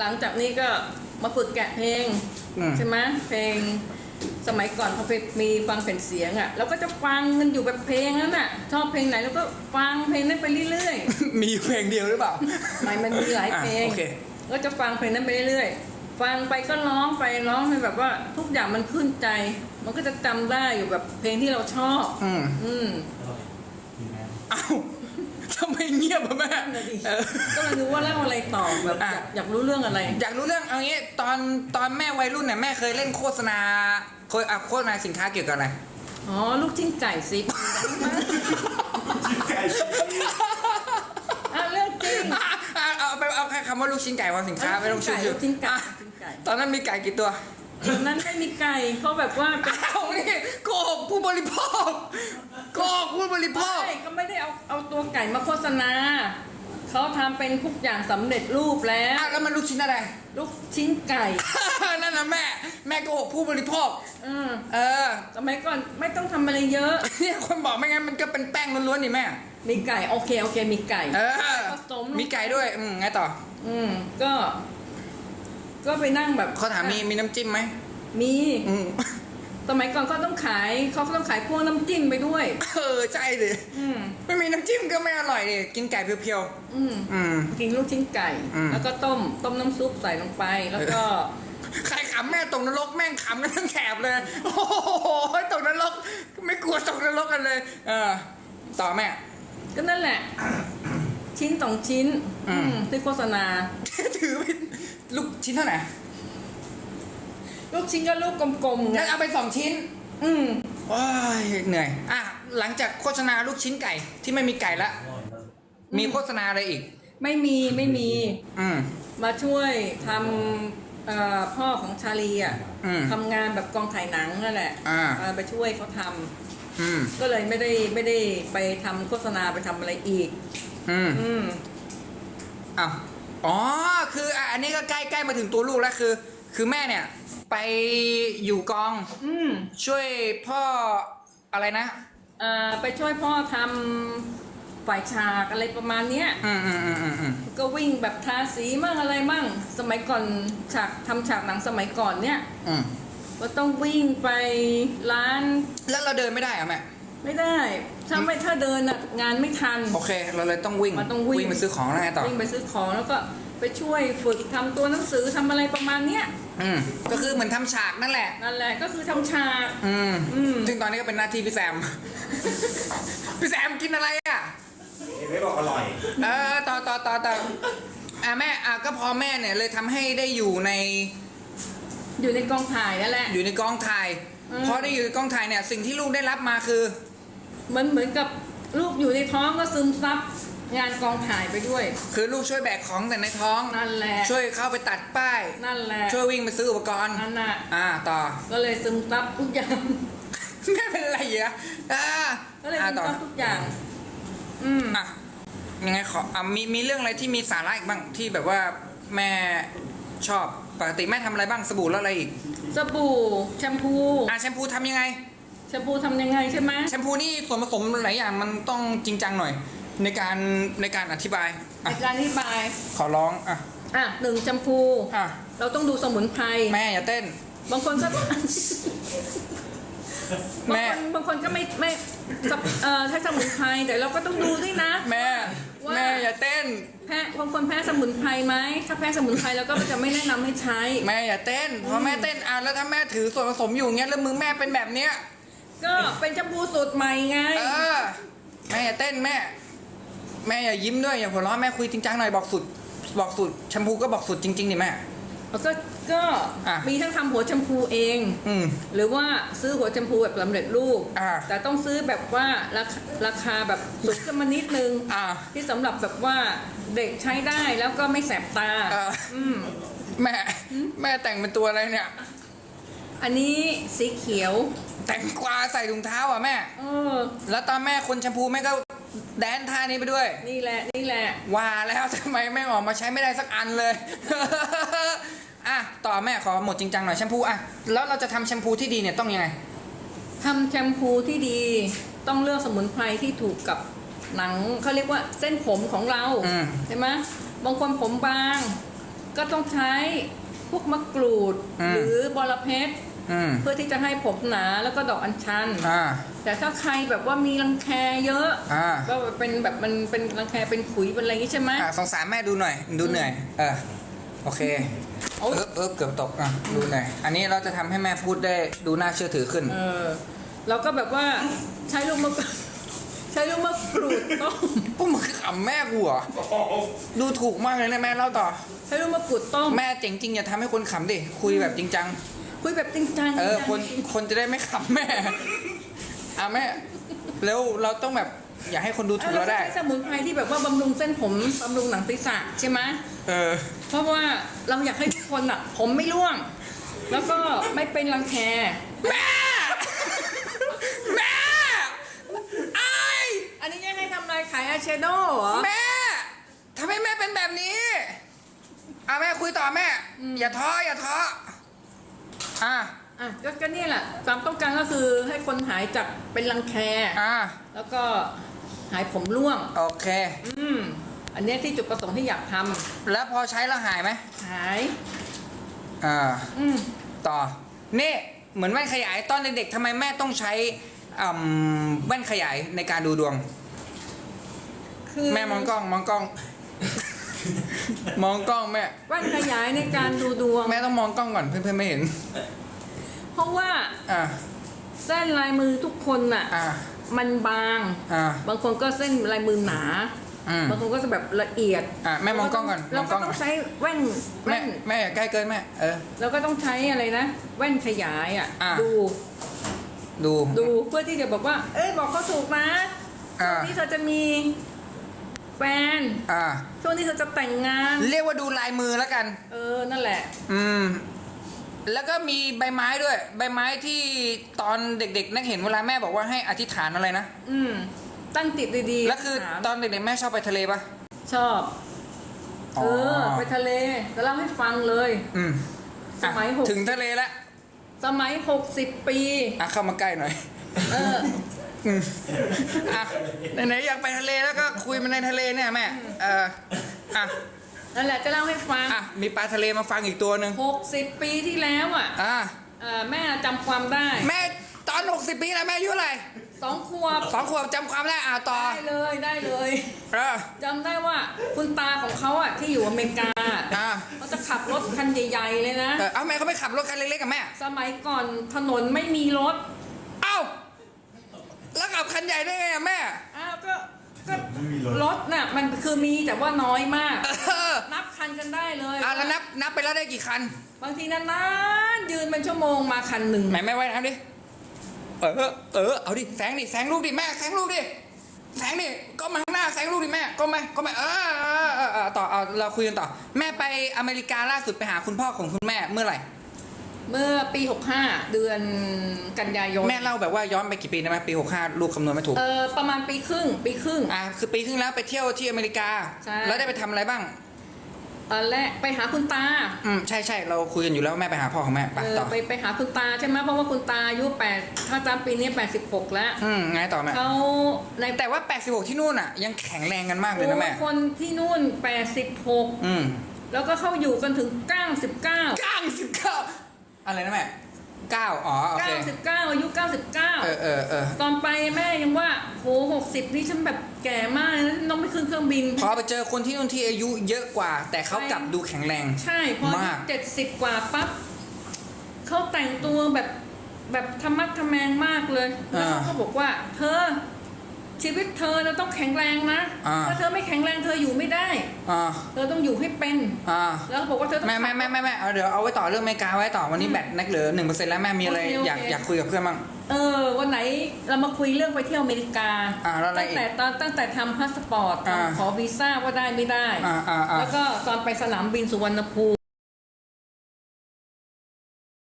หลังจากนี้ก็มาฝึกแกะเพลงอืมใช่ไหมเพลงสมัยก่อนพอไปมีฟังแผ่นเสียงอะเราก็จะฟังกันอยู่แบบเพลงนั้นอะชอบเพลงไหนเราก็ฟังเพลงนั้นไปเรื่อยมีอยู่เพลงเดียวหรือเปล่าๆหมายมันมีหลายเพลงอะโอเคก็จะฟังเพลงนั้นไปเรื่อยๆฟังไปก็ร้องไปร้องไปแบบว่าทุกอย่างมันขึ้นใจ มันก็จะจำได้อยู่แบบเพลงที่เราชอบ อืมอืมเอ้า ทำไมเงียบอะแม่นั่นน่ะดิเออ ก็เลยรู้ว่าเล่าอะไรต่อแบบอะอยากอยากรู้เรื่องอะไร อยากรู้เรื่องเอางี้ตอนตอนแม่วัยรุ่นเนี่ยแม่เคยเล่นโฆษณาเคยอะโฆษณาสินค้าเกี่ยวกับอะไรอ๋อ ลูกชิ้นไก่สิไก่ชีสอะเรื่องจริงอะอะเอาไปเอาแค่คำว่าลูกชิ้นไก่วางสินค้าไม่ต้องชื่อลูกชิ้นไก่อะลูกชิ้นไก่ตอนนั้นมีไก่กี่ตัวตอนนั้นไม่มีไก่เขาแบบว่าเป็นอ้าวนี่โกหกผู้บริโภคโกหกผู้บริโภค ใช่ก็ไม่ได้ เอาเอาตัวไก่มาโฆษณา เขาทำเป็นทุกอย่างสำเร็จรูปแล้ว อ้าวแล้วมันลูกชิ้นอะไร ลูกชิ้นไก่นั่นนะแม่ แม่โกหกผู้บริโภค อืมเออ สมัยก่อนไม่ต้องทำอะไรเยอะ เนี่ยคนบอกไม่งั้นมันก็เป็นแป้งล้วนๆนี่แม่ มีไก่โอเคโอเคมีไก่ เออ ผสมมีไก่ด้วย อืมไงต่ออืมก็ ก็ไปนั่งแบบเขาถามมีมีน้ำจิ้มไหม มี อืม สมัยก่อนเขาต้องขายเขาก็ต้องขายพวกน้ำจิ้มไปด้วย เออใช่เลยอืมไม่มีน้ำจิ้มก็ไม่อร่อยเลยกินไก่เพียวอืมๆอืม กินลูกชิ้นไก่ อืม แล้วก็ต้มต้มน้ำซุปใส่ลงไป แล้วก็ ใครขำแม่ตกนรกแม่งขำกันทั้งแถบเลย โอ้โหตกนรกไม่กลัวตกนรกกันเลย เออ ต่อแม่ ก็นั่นแหละ ชิ้นสองชิ้น อืม อืมที่โฆษณา ถือเป็นลูกชิ้นเท่าไหร่ ลูกชิ้นก็ลูกกลมๆไงงั้นเอาไปสองชิ้น อืมว้ายเหนื่อย อะ หลังจากโฆษณาลูกชิ้นไก่ที่ไม่มีไก่ละ มีโฆษณาอะไรอีก ไม่มีไม่มี อืม มาช่วยทำเอ่อพ่อของชาลีอะอืมทำงานแบบกองถ่ายหนังนั่นแหละอ่าเไปช่วยเขาทำอืมก็เลยไม่ได้ไม่ได้ไปทำโฆษณาไปทำอะไรอีก อืม อืม อ้าวอ๋อ คืออะอันนี้ก็ใกล้ใกล้มาถึงตัวลูกแล้วคือ คือแม่เนี่ย ไปอยู่กอง อืมช่วยพ่ออะไรนะ เอ่อไปช่วยพ่อทำฝ่ายฉากอะไรประมาณเนี้ย อืมอืมอืมอืมอืมก็วิ่งแบบทาสีมั่งอะไรมั่ง สมัยก่อนฉากทำฉากหนังสมัยก่อนเนี่ย อืมก็ต้องวิ่งไปร้านแล้วเราเดินไม่ได้เหรอแม่ไม่ได้ ถ้าไม่ถ้าเดินอะงานไม่ทัน โอเค เราเลยต้องวิ่งมันต้องวิ่ง ไปซื้อของแล้วไงต่อ วิ่งไปซื้อของแล้วก็ไปช่วยฝึกทำตัวหนังสือทำอะไรประมาณเนี้ยอืม ก็คือเหมือนทำฉากนั่นแหละ นั่นแหละก็คือทำฉาก อืม อืม ซึ่งตอนนี้ก็เป็นหน้าที่พี่แซม พี่แซมกินอะไรอะ เห็นไหมบอกอร่อย เออต่อต่อต่อต่ออะแม่อะก็พอแม่เนี่ยเลยทำให้ได้อยู่ในอยู่ในกองถ่ายนั่นแหละ อยู่ในกองถ่าย อืม พอได้อยู่ในกองถ่ายเนี่ย สิ่งที่ลูกได้รับมาคือ มันเหมือนกับลูกอยู่ในท้องก็ซึมซับงานกองถ่ายไปด้วย คือลูกช่วยแบกของแต่ในท้องนั่นแหละช่วยเข้าไปตัดป้ายนั่นแหละช่วยวิ่งไปซื้ออุปกรณ์นั่นน่ะอ่าต่อ ก็เลยซึมซับทุกอย่างแม่เป็นไรอะอ่าก็เลยอ่าซึมต่อซับทุกอย่าง อืมอะยังไงขออะมีมีเรื่องอะไรที่มีสาระอีกบ้างที่แบบว่าแม่ชอบปกติแม่ทำอะไรบ้างสบู่แล้วอะไรอีก สบู่แชมพู อะแชมพูทำยังไง แชมพูทำยังไงใช่ไหมแชมพูนี่ส่วนผสมหลายอย่างมันต้องจริงจังหน่อย ในการในการอธิบายในอะการอธิบายขอร้องอะอะหนึ่งแชมพู อะเราต้องดูสมุนไพรแม่อย่าเต้น บางคนก็แม่บางคนบางคนก็ไม่ไม่กับเอ่อใช้สมุนไพรแต่เราก็ต้องดูด้วยนะ แม่ ว่า แม่อย่าเต้น แพ้บางคนแพ้สมุนไพรไหมถ้าแพ้สมุนไพรเราก็จะไม่แนะนำให้ใช้ แม่อย่าเต้นพอแม่เต้นอะแล้วถ้าแม่ถือส่วนผสมอยู่เงี้ยแล้วมือแม่เป็นแบบเนี้ย ก็เป็นแชมพูสูตรใหม่ไง เออ แม่อย่าเต้นแม่ แม่อย่ายิ้มด้วยอย่าหัวเราะแม่คุยจริงจังหน่อยบอกสุดบอกสุดแชมพูก็บอกสุดจริงๆดิแม่แล้วก็ก็อะมีทั้งทำหัวแชมพูเอง อืมหรือว่าซื้อหัวแชมพูแบบสำเร็จรูป อะ แต่ต้องซื้อแบบว่าราคาราคาแบบสูงขึ้นมานิดนึง อะที่สำหรับแบบว่าเด็กใช้ได้แล้วก็ไม่แสบตา เออ อืม แม่ แม่แต่งเป็นตัวอะไรเนี่ย อันนี้สีเขียว แต่งกวาใส่ถุงเท้าอะแม่ เออ แล้วตอนแม่คนแชมพูแม่ก็แดนท่านี้ไปด้วย นี่แหละ นี่แหละ ว่าแล้วทำไมแม่งออกมาใช้ไม่ได้สักอันเลย อะต่อแม่ขอหมดจริงจังหน่อยแชมพูอะแล้วเราจะทำแชมพูที่ดีเนี่ยต้องยังไง ทำแชมพูที่ดี ต้องเลือกสมุนไพรที่ถูกกับหนังเขาเรียกว่าเส้นผมของเรา อืม ใช่ไหมบางคนผมบาง ก็ต้องใช้ พวกมะกรูด อืม หรือบอระเพ็ดอืม เพื่อที่จะให้ผมหนาแล้วก็ดอกอัญชัน อ่า แต่ถ้าใครแบบว่ามีรังแคเยอะอ่า ก็เป็นแบบมันเป็นรังแคเป็นขุยเป็นอะไรอย่างงี้ใช่ไหม อะสงสารแม่ดูหน่อย ดูเหนื่อย เออ โอเค เอาเออเออเกือบตก อะ ดูหน่อย อันนี้เราจะทำให้แม่พูดได้ดูน่าเชื่อถือขึ้น เออเราก็แบบว่าใช้ลูกมะ ใช้ลูกมะกรูดต้มพวกมึงขำแม่กูเหรอดูถูกมากเลยนะแม่เล่าต่อ ใช้ลูกมะกรูดต้มแม่เจ๋งจริงอย่าทำให้คนขำดิคุยแบบจริงจังคุยแบบจริงจังเออจริงจังคนคนจะได้ไม่ขำแม่อะแม่แล้วเราต้องแบบอย่าให้คนดูถูกเอาเราได้ ใช้สมุนไพรที่แบบว่าบำรุงเส้นผมบำรุงหนังศีรษะใช่ไหมเออ เพราะว่าเราอยากให้ทุกคนอะ ผมไม่ร่วง แล้วก็ไม่เป็นรังแคแม่ แม่ไอาย อันนี้ยังให้ทำอะไรขายอายแชโดว์เหรอ แม่ทำให้แม่เป็นแบบนี้อะแม่คุยต่อแม่อย่าท้ออย่าท้ออะอะก็ก็นี่แหละความต้องการก็คือให้คนหายจากเป็นรังแค อะแล้วก็หายผมร่วง โอเค อืม อันเนี้ยที่จุดประสงค์ที่อยากทำแล้วพอใช้แล้วหายไหมหาย อ่า อืม ต่อ นี่ เหมือนแว่นขยายตอนเด็กๆทำไมแม่ต้องใช้อืมแว่นขยายในการดูดวง คือแม่มองกล้องมองกล้อง มองกล้องแม่ แว่นขยายในการดูดวง แม่ต้องมองกล้องก่อนเพื่อนๆไม่เห็น เพราะว่าอ่าเส้นลายมือทุกคนน่ะ อ่ามันบาง อ่าบางคนก็เส้นลายมือหนา อืมบางคนก็จะแบบละเอียดอะแม่มองกล้องก่อนเรามองกล้ก็องต้องใช้แว่นแม่แว่น แม่อย่าใกล้เกินแม่เออเราก็ต้องใช้อะไรนะ แว่นขยายอะ อะ ดูดูดูเพื่อที่จะบอกว่า เอ้ยบอกเขาถูกนะอ่าช่วงนี้เธอจะมี แฟน อ่า ช่วงนี้เธอจะแต่งงาน เรียกว่าดูลายมือแล้วกัน เออ นั่นแหละ อืม แล้วก็มีใบไม้ด้วย ใบไม้ที่ตอนเด็กๆ นักเห็นเวลาแม่บอกว่าให้อธิษฐานอะไรนะ อืม ตั้งจิตดีๆแล้วคือถามตอนเด็กๆแม่ชอบไปทะเลปะ ชอบอ๋เอออ ไปทะเลจะเล่าให้ฟังเลย อืมสมัยอะหก ถึงทะเลแล้วสมัยหกสิบปี อะเข้ามาใกล้หน่อย เออ อืมอะไหนๆอยากไปทะเลแล้วก็คุยมาในทะเลเนี่ยแม่เอออะนั่นแหละจะเล่าให้ฟังอะมีปลาทะเลมาฟังอีกตัวหนึ่งหกสิบปีที่แล้วอะอะเออแม่จำความได้แม่ตอน 60 ปีแล้วแม่อายุเท่าไหร่สองขวบสองขวบจำความได้อะต่อได้เลยได้เลยเออจำได้ว่าคุณตาของเขาอะที่อยู่อเมริกาอะเขาจะขับรถคันใหญ่ๆเลยนะ เออเอาแม่เขาไปขับรถคันเล็กๆกับแม่ สมัยก่อนถนนไม่มีรถเอ้า แล้วขับคันใหญ่ได้ไงอะแม่ อ้าวก็ก็ไม่มีรถ รถน่ะมันคือมีแต่ว่าน้อยมาก เออนับคันกันได้เลยอะแล้วนับนับไปแล้วได้กี่คัน บางทีนานๆยืนเป็นชั่วโมงมาคันหนึ่งไหนแม่ไว้น้ำดิ เออ เออ เอาดิ แสงดิ แสงลูกดิ แม่ แสงลูกดิ แสงดิ ก็มาข้างหน้า แสงลูกดิแม่ ก็มา ก็มา เออเออเออเออต่อเอาเราคุยกันต่อ แม่ไปอเมริกาล่าสุดไปหาคุณพ่อของคุณแม่เมื่อไหร่ เมื่อปี 65 เดือนกันยายนแม่เล่าแบบว่าย้อนไปกี่ปีนะแม่ปี65ลูกคำนวณไม่ถูกเออประมาณปีครึ่ง ปีครึ่ง อะคือปีครึ่งแล้วไปเที่ยวที่อเมริกา ใช่ แล้วได้ไปทำอะไรบ้างตอนแรกไปหาคุณตา อืมใช่ใช่เราคุยกันอยู่แล้วว่าแม่ไปหาพ่อของแม่ไปเออต่อไปไปหาคุณตาใช่ไหมเพราะว่าคุณตาอายุแปดถ้าจำปีนี้ 86 แล้วอืมไงต่อแม่เขาในแต่ว่า 86 ที่นู่นอะ ยังแข็งแรงกันมากเลยนะแม่โอ้คนที่นู่น 86 อืมแล้วก็เข้าอยู่กันถึง 99 99 อะไรนะแม่9อ๋อโอเค99อายุ99เออเออเออตอนไปแม่ยังว่าโห60 นี่ฉันแบบแก่มากเลยนะน้องไม่ขึ้นเครื่องบิน พอไปเจอคนที่นู่นที่อายุเยอะกว่า แต่เขากลับดูแข็งแรง ใช่พอมาก เจ็ดสิบกว่าปั๊บเขาแต่งตัวแบบแบบธรรมะทะแมงมากเลย แล้วเขาก็บอกว่า เธอ ชีวิตเธอเราต้องแข็งแรงนะอ่า ถ้าเธอไม่แข็งแรงเธออยู่ไม่ได้ อ่าเธอต้องอยู่ให้เป็น อ่าแล้วเขาบอกว่าเธอต้อง แม่แม่แม่แม่แม่เอาเดี๋ยวเอาไว้ต่อเรื่องอเมริกาไว้ต่อวันนี้แบตนักเหลือหนึ่งเปอร์เซ็นต์แล้วแม่มีอะไรโอเคโอเค อยากอยากคุยกับเพื่อนบ้าง เออวันไหนเรามาคุยเรื่องไปเที่ยวอเมริกาอ่าแล้วอะไรตั้งอีกแต่ตอนตั้งแต่ทำพาสปอร์ตอ่า ขอวีซ่าว่าได้ไม่ได้ อ่าอ่าอ่า แล้วก็ตอนไปสนามบินสุวรรณภู